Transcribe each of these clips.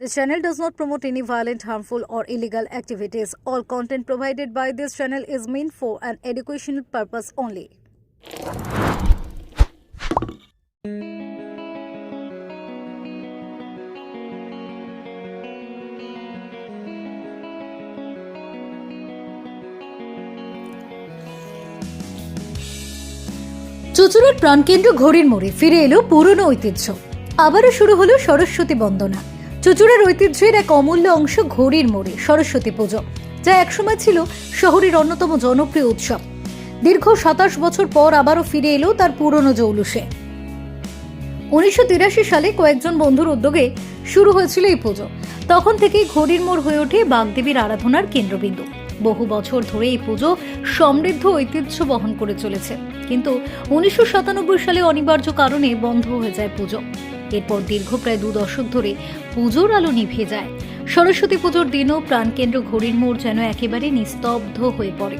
This channel does not promote any violent, harmful, or illegal activities. All content provided by this channel is meant for an educational purpose only. চুচুড়ার প্রাণকেন্দ্র ঘড়ির মোড়ে ফিরে এলো পুরনো ঐতিহ্য আবারও শুরু হলো সরস্বতী বন্দনা চুচুড়ার ঐতিহ্যের এক অমূল্য অংশ ঘড়ির মোড়ে, সরস্বতী পুজো, যা একসময় ছিল শহরের অন্যতম জনপ্রিয় উৎসব। দীর্ঘ সাতাশ বছর পর আবারও ফিরে এলো তার পুরনো জৌলুসে। উনিশশো তিরাশি সালে কয়েকজন বন্ধুর উদ্যোগে শুরু হয়েছিল এই পুজো। তখন থেকেই ঘড়ির মোড় হয়ে ওঠে বাগদেবীর আরাধনার কেন্দ্রবিন্দু। বহু বছর ধরে এই পুজো সমৃদ্ধ ঐতিহ্য বহন করে চলেছে। কিন্তু উনিশশো সাতানব্বই সালে অনিবার্য কারণে বন্ধ হয়ে যায় পুজো। এরপর দীর্ঘ প্রায় দু দশক ধরে পুজোর আলো নিভে যায়। সরস্বতী পুজোর দিনও প্রাণকেন্দ্র ঘড়ির মোড় যেন একেবারে নিস্তব্ধ হয়ে পড়ে।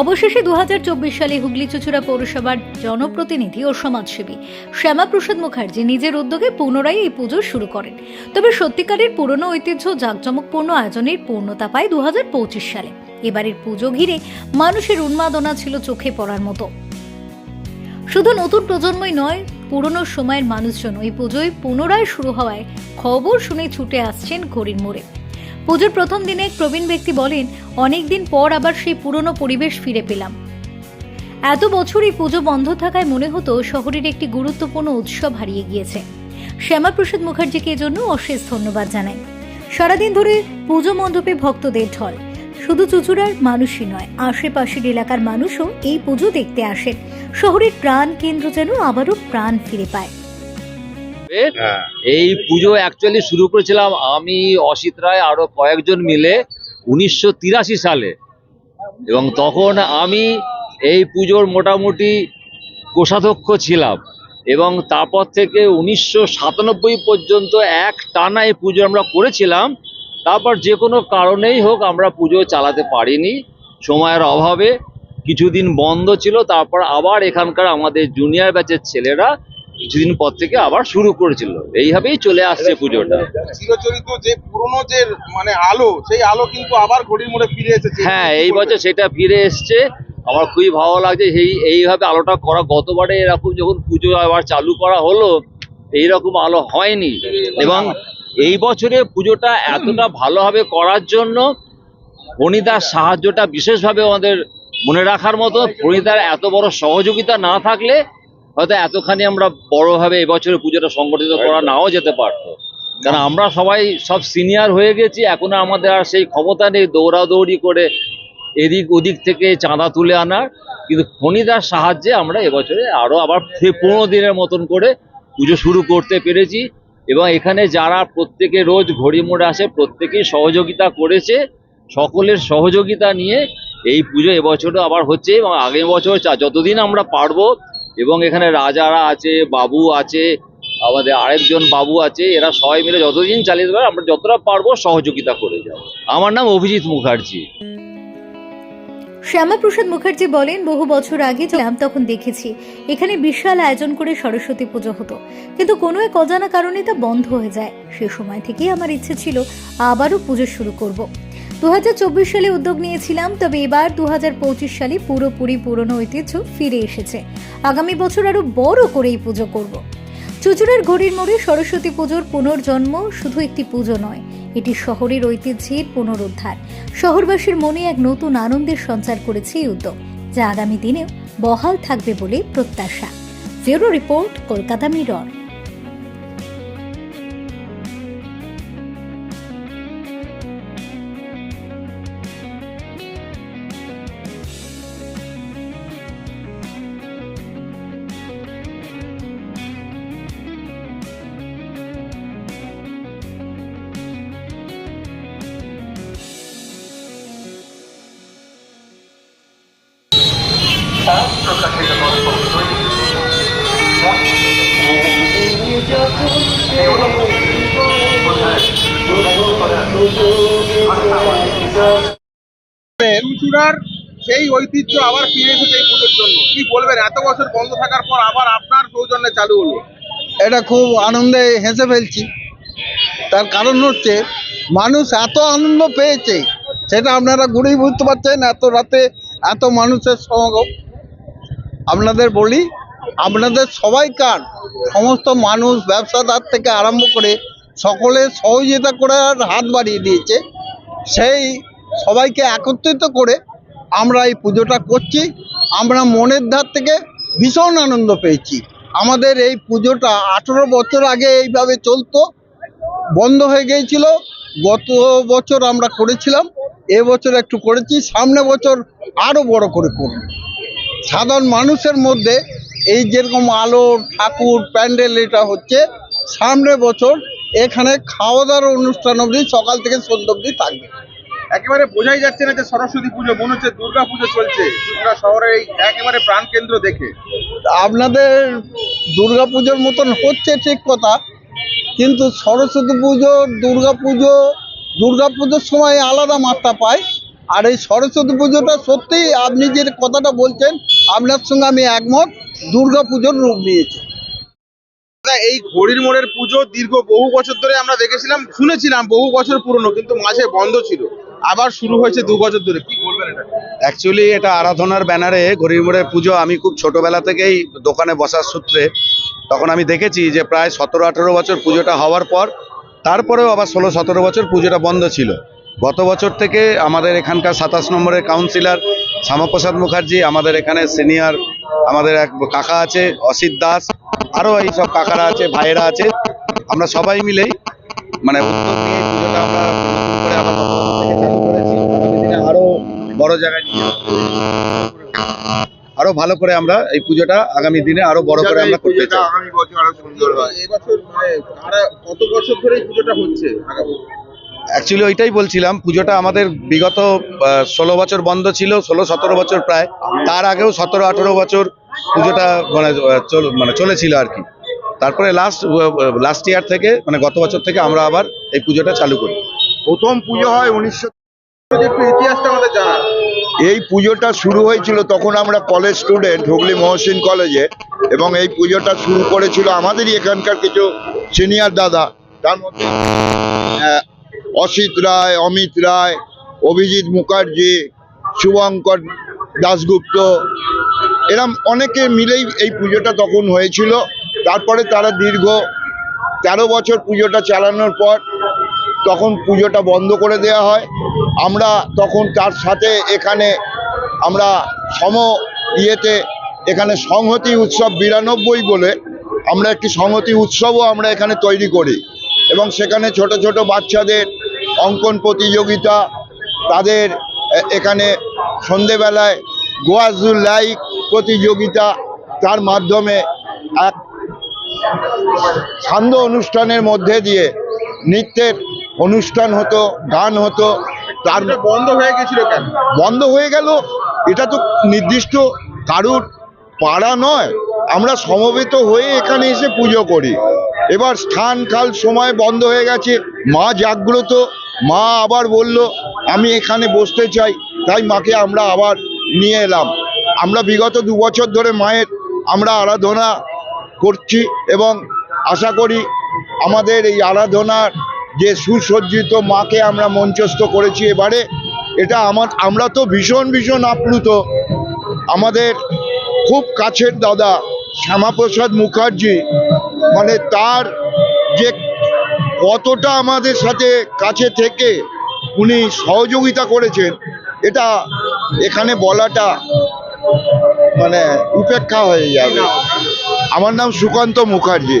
অবশেষে দুহাজার চব্বিশ সালে হুগলি চুচুড়া পৌরসভার জনপ্রতিনিধি ও সমাজসেবী শ্যামাপ্রসাদ মুখার্জি নিজের উদ্যোগে পুনরায় এই পুজো শুরু করেন। তবে সত্যিকারের পুরনো ঐতিহ্য, জাঁকজমকপূর্ণ আয়োজনের পূর্ণতা পায় দু হাজার পঁচিশ সালে। এবারের পুজো ঘিরে মানুষের উন্মাদনা ছিল চোখে পড়ার মতো। শুধু নতুন প্রজন্মই নয়, পুরনো সময়ের মানুষজন ওই পুজোয় পুনরায় শুরু হওয়ায় খবর শুনে ছুটে আসছেন ঘড়ির মোড়ে। পুজোর প্রথম দিনে এক প্রবীণ ব্যক্তি বলেন অনেকদিন পর আবার সেই পুরনো পরিবেশ ফিরে পেলাম। এত বছর এই পুজো বন্ধ থাকায় মনে হতো শহরের একটি গুরুত্বপূর্ণ উৎসব হারিয়ে গিয়েছে। শ্যামাপ্রসাদ মুখার্জিকে এজন্য অশেষ ধন্যবাদ জানাই। সারাদিন ধরে পুজো মণ্ডপে ভক্তদের ঢল। শুধু চুচুড়ার মানুষই নয়, আশেপাশের এলাকার মানুষও এই পুজো দেখতে আসেন। শহরের প্রাণ কেন্দ্র যেন আবারও প্রাণ ফিরে পায়। হ্যাঁ। এই পুজো অ্যাকচুয়ালি শুরু করেছিলাম আমি অসিত রায় আরও কয়েকজন মিলে উনিশশো তিরাশি সালে। এবং তখন আমি এই পুজোর মোটামুটি কোষাধ্যক্ষ ছিলাম। এবং তারপর থেকে উনিশশো সাতানব্বই পর্যন্ত এক টানা এই পুজো আমরা করেছিলাম। তারপর যে কোনো কারণেই হোক আমরা পুজো চালাতে পারিনি। সময়ের অভাবে কিছুদিন বন্ধ ছিল তারপর আবার এখানকার আমাদের জুনিয়র ব্যাচের ছেলেরা কিছুদিন পর থেকে আবার শুরু করেছিল। এইভাবেই চলে আসছে পুজোটা। চিরচরিত যে পুরনো যে মানে আলো সেই আলো কিন্তু আবার ঘড়ির মোড়ে ফিরে এসেছে। হ্যাঁ এই বছর সেটা ফিরে এসছে। আমার খুবই ভালো লাগছে এই এইভাবে আলোটা করা গতবারে এরকম যখন পুজো আবার চালু করা হলো এইরকম আলো হয়নি। এবং এই বছরে পুজোটা এতটা ভালোভাবে করার জন্য ফণিদার সাহায্যটা বিশেষভাবে আমাদের মনে রাখার মতো ফণিদার এত বড় সহযোগিতা না থাকলে হয়তো এতখানি আমরা বড়ভাবে এবছরে পুজোটা সংগঠিত করা নাও যেতে পারতো। কারণ আমরা সবাই সব সিনিয়র হয়ে গেছি এখনও আমাদের আর সেই ক্ষমতা নেই দৌড়াদৌড়ি করে এদিক ওদিক থেকে চাঁদা তুলে আনার। কিন্তু ফণিদার সাহায্যে আমরা এবছরে আরও আবার পনেরো দিনের মতন করে পুজো শুরু করতে পেরেছি এবং এখানে যারা প্রত্যেকে রোজ ঘড়ি মোড়ে আসে প্রত্যেকেই সহযোগিতা করেছে। সকলের সহযোগিতা নিয়ে এই পুজো এবছরও আবার হচ্ছে এবং আগের বছর যতদিন আমরা পারব এবং এখানে রাজারা আছে, বাবু আছে, আমাদের আরেকজন বাবু আছে, এরা সবাই মিলে যতদিন চালিয়ে দেবে আমরা যতটা পারব সহযোগিতা করে যাব। আমার নাম অভিজিৎ মুখার্জি। শ্যামাপ্রসাদ মুখার্জি বলেন, বহু বছর আগে ছিলাম তখন দেখেছি, এখানে বিশাল আয়োজন করে সরস্বতী পুজো হতো। কিন্তু কোনো এক অজানা কারণে তা বন্ধ হয়ে যায়। সে সময় থেকেই আমার ইচ্ছে ছিল, আবারও পুজো শুরু করব। দু হাজার চব্বিশ সালে উদ্যোগ নিয়েছিলাম, তবে এবার দু হাজার পঁচিশ সালে পুরোপুরি পুরনো ঐতিহ্য ফিরে এসেছে। আগামী বছর আরও বড় করে এই পুজো করব। চুচুড়ার ঘড়ির মোড়ে সরস্বতী পুজোর পুনর্জন্ম শুধু একটি পুজো নয়, এটি শহরের ঐতিহ্যের পুনরুদ্ধার। শহরবাসীর মনে এক নতুন আনন্দের সঞ্চার করেছে এই উদ্যোগ, যা আগামী দিনেও বহাল থাকবে বলে প্রত্যাশা। Bureau report, Kolkata Mirror. চুচুড়ার সেই ঐতিহ্য আবার ফিরে এসেছে এই পুজোর জন্য। কি বলবেন? এত বছর বন্ধ থাকার পর আবার আপনার সৌজন্যে চালু হলো। এটা খুব আনন্দে হেসে ফেলছি। তার কারণ হচ্ছে, মানুষ এত আনন্দ পেয়েছে, সেটা আপনারা ঘুরেই বুঝতে পারছেন, এত রাতে এত মানুষের সমাগম। আপনাদের বলি, আপনাদের সবাইকার সমস্ত মানুষ ব্যবসাদার থেকে আরম্ভ করে সকলে সহযোগিতা করে হাত বাড়িয়ে দিয়েছে। সেই সবাইকে একত্রিত করে আমরা এই পুজোটা করছি। আমরা মনের ধার থেকে ভীষণ আনন্দ পেয়েছি। আমাদের এই পুজোটা আঠেরো বছর আগে এইভাবে চলতো, বন্ধ হয়ে গিয়েছিল। গত বছর আমরা করেছিলাম এবছর একটু করেছি, সামনে বছর আরও বড় করে করব। সাধারণ মানুষের মধ্যে এই যেরকম আলো ঠাকুর প্যান্ডেল এটা হচ্ছে সামনে বছর এখানে খাওয়া দাওয়ার অনুষ্ঠান অবধি সকাল থেকে সন্ধ্যা অবধি থাকবে। একেবারে বোঝাই যাচ্ছে না যে সরস্বতী পুজো মনে হচ্ছে দুর্গা পুজো চলছে। শহরের এই একেবারে প্রাণ কেন্দ্র দেখে। আপনাদের দুর্গা পুজোর মতন হচ্ছে ঠিক কথা কিন্তু সরস্বতী পুজো দুর্গা পুজো দুর্গা পুজোর সময় আলাদা মাত্রা পায়। আর এই সরস্বতী পুজোটা সত্যিই আপনি যে কথাটা বলছেন আপনার সঙ্গে আমি একমত দুর্গা পুজোর রূপ নিয়েছে। এই ঘড়ির মোড়ের পুজো দীর্ঘ বহু বছর ধরে আমরা দেখেছিলাম শুনেছিলাম বহু বছর পুরনো কিন্তু মাঝে বন্ধ ছিল। আবার শুরু হয়েছে দু বছর ধরে। কি বলবেন এটা? অ্যাকচুয়ালি এটা আরাধনার ব্যানারে গরিব মোড়ের পুজো। আমি খুব ছোটবেলা থেকেই দোকানে বসার সূত্রে তখন আমি দেখেছি যে প্রায় সতেরো আঠেরো বছর পুজোটা হওয়ার পর তারপরেও আবার ষোলো সতেরো বছর পুজোটা বন্ধ ছিল। গত বছর থেকে আমাদের এখানকার সাতাশ নম্বরের কাউন্সিলর শ্যামাপ্রসাদ মুখার্জি আমাদের এখানে সিনিয়র আমাদের এক কাকা আছে অসিত দাস আরও এইসব কাকারা আছে ভাইয়েরা আছে। আমরা সবাই মিলেই মানে উদ্যোগ নিয়ে পুজোটা আমরা নতুন করে আবার গত বছর থেকে চালু করেছি। আগামী দিনে আরও বড় জায়গায় নিয়ে আরও ভালো করে আমরা এই পুজোটা আগামী দিনে আরও বড় করে আমরা করতে চাই। আগামী বছর আরও সুন্দর হয়। এবছর মানে কত বছর ধরে এই পুজোটা হচ্ছে? আগামী অ্যাকচুয়ালি ওইটাই বলছিলাম পুজোটা আমাদের বিগত ষোলো বছর বন্ধ ছিল ষোলো সতেরো বছর প্রায়। তার আগেও সতেরো আঠেরো বছর পুজোটা মানে চল- মানে চলেছিল আর কি। তারপরে লাস্ট লাস্ট ইয়ার থেকে মানে গত বছর থেকে আমরা আবার এই পুজোটা চালু করি। প্রথম পুজো হয় উনিশশো ইতিহাসটা আমাদের জানা এই পুজোটা শুরু হয়েছিল তখন আমরা কলেজ স্টুডেন্ট হুগলি মহসিন কলেজে এবং এই পুজোটা শুরু করেছিল আমাদেরই এখানকার কিছু সিনিয়র দাদা। তার মধ্যে অসিত রায়, অমিত রায়, অভিজিৎ মুখার্জি, শুভঙ্কর দাশগুপ্ত, এরম অনেকে মিলেই এই পুজোটা তখন হয়েছিল। তারপরে তারা দীর্ঘ তেরো বছর পুজোটা চালানোর পর তখন পুজোটা বন্ধ করে দেওয়া হয়। আমরা তখন তার সাথে এখানে আমরা সম ইয়েতে এখানে সংহতি উৎসব বিরানব্বই বলে আমরা একটি সংহতি উৎসবও আমরা এখানে তৈরি করি। এবং সেখানে ছোট ছোট বাচ্চাদের অঙ্কন প্রতিযোগিতা তাদের এখানে সন্ধেবেলায় গোয়াজুল লাইক প্রতিযোগিতা তার মাধ্যমে এক সান্ধ্য অনুষ্ঠানের মধ্যে দিয়ে নৃত্যের অনুষ্ঠান হতো গান হতো তার বন্ধ হয়ে গেছিল কেন? বন্ধ হয়ে গেল এটা তো নির্দিষ্ট কারুর পাড়া নয়। আমরা সমবেত হয়ে এখানে এসে পুজো করি। এবার স্থান কাল সময় বন্ধ হয়ে গেছে মা জাগ্রত। মা আবার বলল, আমি এখানে বসতে চাই। তাই মাকে আমরা আবার নিয়ে এলাম। আমরা বিগত দু বছর ধরে মায়ের আমরা আরাধনা করছি এবং আশা করি আমাদের এই আরাধনার যে সুসজ্জিত মাকে আমরা মঞ্চস্থ করেছি এবারে, এটা আমার, আমরা তো ভীষণ ভীষণ আপ্লুত। আমাদের খুব কাছের দাদা শ্যামাপ্রসাদ মুখার্জি মানে তার যে কতটা আমাদের সাথে কাছে থেকে উনি সহযোগিতা করেছেন, এটা এখানে বলাটা মানে উপেক্ষা হয়ে যাবে। আমার নাম সুকান্ত মুখার্জি।